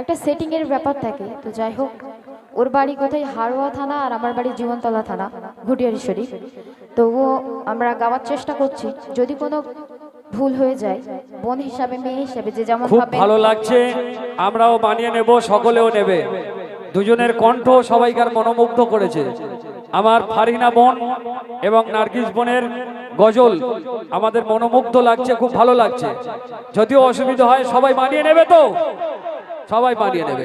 একটা সেটিং এর ব্যাপার থাকে। তো যাই হোক ওর বাড়ি কোথায়? হারোয়া থানা আর আমার বাড়ি জীবনতলা থানা ঘুটিয়ারি শরীফ তবুও আমরা গাওয়ার চেষ্টা করছি। যদি কোনো ভুল হয়ে যায় বোন হিসাবে মেয়ে হিসাবে যে যেমন খুব ভালো লাগছে আমরাও বানিয়ে নেব সকলেও নেবে। দুজনের কণ্ঠ সবাইকার মনোমুগ্ধ করেছে। আমার ফারিনা বোন এবং নার্গিস বোনের গজল আমাদের মনোমুগ্ধ লাগছে খুব ভালো লাগছে। যদিও অসুবিধা হয় সবাই মানিয়ে নেবে তো? সবাই মানিয়ে নেবে।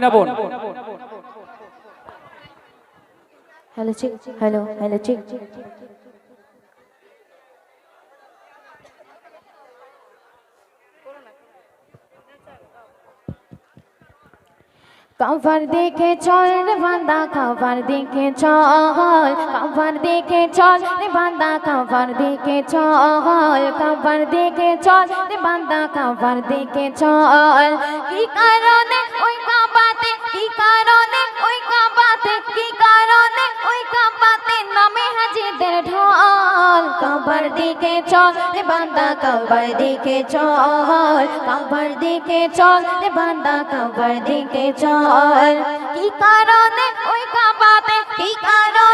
না বোন। Hello chick. Hello hello chick. Cover দেখে চল রে বান্দা কাভার দেখে চল। কাভার দেখে চল রে বান্দা কাভার দেখে চল। কাভার দেখে চল রে বান্দা কাভার দেখে চল। কি কারণে ওই কাবাতে কি কারণে ওই কাবাতে কি কারণে ওই কাবাতে নামে হাজিদের ঢল? কাবার দিকে চল রে বান্দা কবর দিকে চল, কবর দিকে চল রে বান্দা কবর দিকে চল। কি কারণে ওই কাবাতে কি কারণে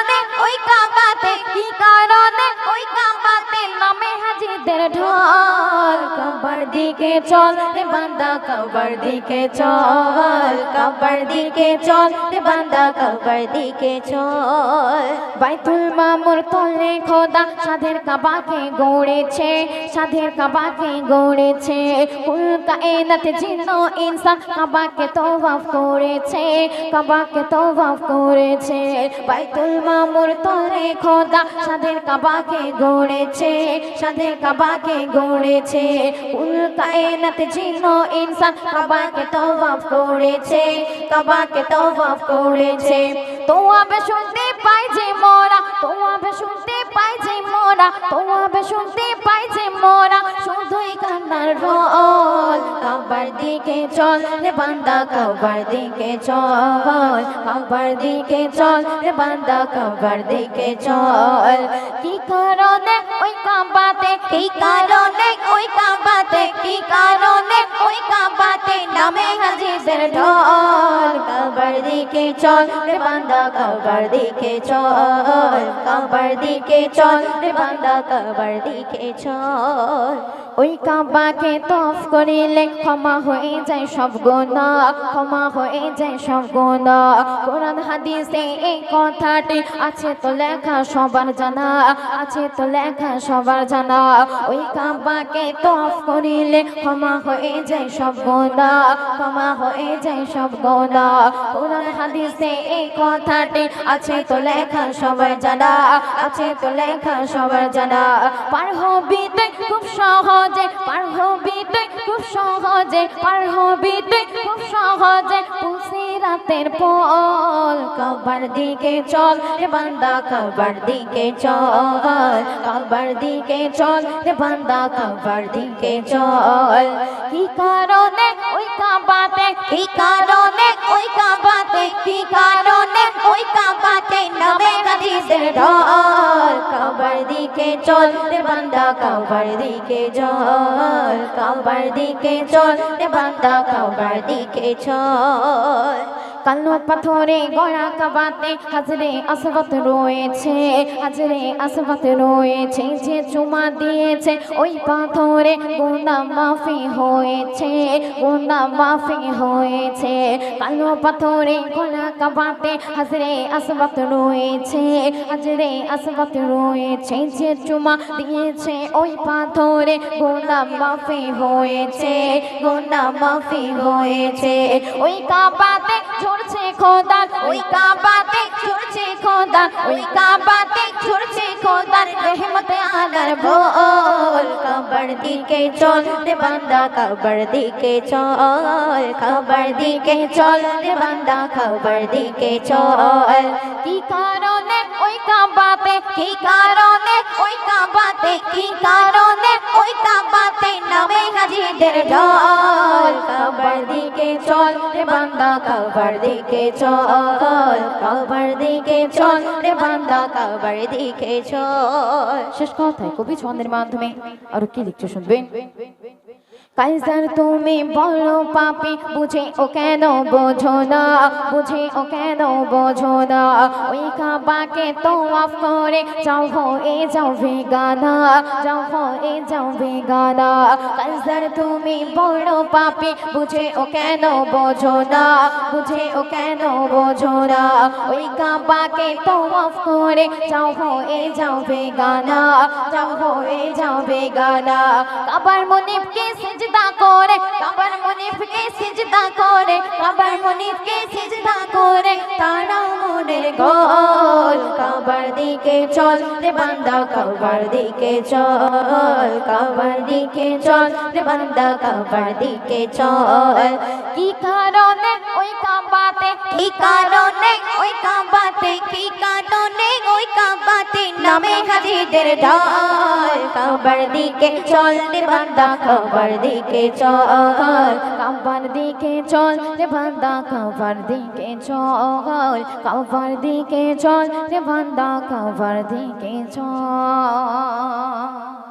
দিকে চল রে বান্দা, কাবার দিকে চল, কাবার দিকে চল রে বান্দা, কাবার দিকে চল। বাইতুল মামুর তলে খোদা সাধের কাবাকে গড়েছে, সাধের কাবাকে গড়েছে। কুল কায়নাতে জিন্ন ইনসান কাবাকে তওয়াফ করেছে, কাবাকে তওয়াফ করেছে। বাইতুল মামুর তলে খোদা সাধের কাবাকে গড়েছে, সাধের কাবাকে গড়েছে। কুল কায়নাতে জিন্ন ইনসান, কাবাকে তওয়াফ করেছে, কাবাকে তওয়াফ করেছে। তোয়াবে শুনতে পাই যে মোরা তোয়াবে শুনতে পাই যে মোরা তোয়াবে শুনতে পাই যে মোরা, শুধুই কান্নার রোল কাবার দিকে চল রে বান্দা কাবার দিকে চল। কাবার দিকে চল রে বান্দা কাবার দিকে চল। কি কারণে ওই কাবাতে কি কারণে ওই কাবাতে কি কারণে ওই কাবাতে নামে হাজিদের ঢল? কাবার দিকে চল রে বান্দা কাবার দিকে চল কাবার দিকে চল রে বান্দা কাবার দিকে চল। ওই কাবাকে তফ করিলে ক্ষমা হয়ে যায় সব গোনা ক্ষমা হয়ে যায় সব গোনা কোরআন হাদিসে এই কথাটি আছে তো লেখা সবার জানা, আছে তো লেখা সবার জানা। ওই কাবাকে তফ করিলে ক্ষমা হয়ে যায় সব গোনা ক্ষমা হয়ে যায় সব গোনা কোরআন, হাদিসে এই কথাটি আছে তো লেখা সবার জানা। আছে তো লেখা সবার জানা। পার হবি তুই খুব সহজে, পার হবি তুই খুব সহজে, পার হবি তুই খুব সহজে পুষি রাতের পল। কবার দিকে চল রে বান্দা, কবার দিকে চল। কবার দিকে চল রে বান্দা, কবার দিকে চল। কি কাবাতে কি কারণে, ওই কাবাতে কি কারণে, ওই কাবাতে নামে হাদিসের ঢল। কবার দিকে চল রে বান্দা, কবার দিকে চল। কবার দিকে চল রে বান্দা, কবার দিকে চল। কালো পাথরে গড়া কাবাতে হাজরে আসবাত রয়েছে, হাজরে আসবাত রয়েছে, যে চুমা দিয়েছে ওই পাথরে গুনা মাফি হয়েছে গুনা মাফি হয়েছে। কালো পাথরে গড়া কাবাতে হাজরে আসবাত রয়েছে, হাজরে আসবাত রয়েছে, যে চুমা দিয়েছে ওই পাথরে গুনা মাফি হয়েছে গুনা মাফি হয়েছে। ওই কাবাতে ঝরছে খোদা ওই কাবাতে ঝরছে খোদা ওই কাবাতে ঝরছে খোদা রহমতে আলার বল কবর দিকে চল রে বান্দা, কবর দিকে চল। কবর দিকে চল রে বান্দা, কবর দিকে চল। কি কারণে ওই কাবাতে, কি কারণে ওই কাবাতে, কি কারণে ওই কাবাতে নামে হাজিদের ঢল? কবর দিকে চল রে বান্দা, কবর দিকে চল, কবর দিকে চল রে বান্দা, কবর দিকে চল। শেষ কথায় কবি ছন্দের মাধ্যমে আরও কি লিখছে শুনবেন? কাইজার তুমি বলো পাপি, বুঝে ও কেন বোঝো না? বুঝে ও কেন বোঝো না? ওই কাবাকে তো অফ করে, যাও হয়ে যাও ভেগানা, যাও হয়ে যাও ভেগানা। কাইজার তুমি বলো পাপি, বুঝে ও কেন বোঝো না? বুঝে ও কেন বোঝো না? ওই কাবাকে তো অফ করে, যাও হয়ে যাও ভেগানা, যাও হয়ে যাও ভেগানা। কাবার মনিফকে সিজদা করে কাবার মনিফকে সিজদা করে কাবার মনিফকে সিজদা করে, তারা মনের গোল কাবার দিকে চল রে বান্দা, কাবার দিকে চল, কাবার দিকে চল রে বান্দা, কাবার দিকে চল। কি কারণে ওই কাবাতে, কি কারণে ওই কাবাতে, কি কারণে কাবাতে নামে হাজিদের ঢাল। কাবার দিকে চল রে বান্দা, কাবার দিকে চল। কাবার দিকে চল রে বান্দা, কাবার দিকে চল। কাবার দিকে চল রে বান্দা, কাবার দিকে চল।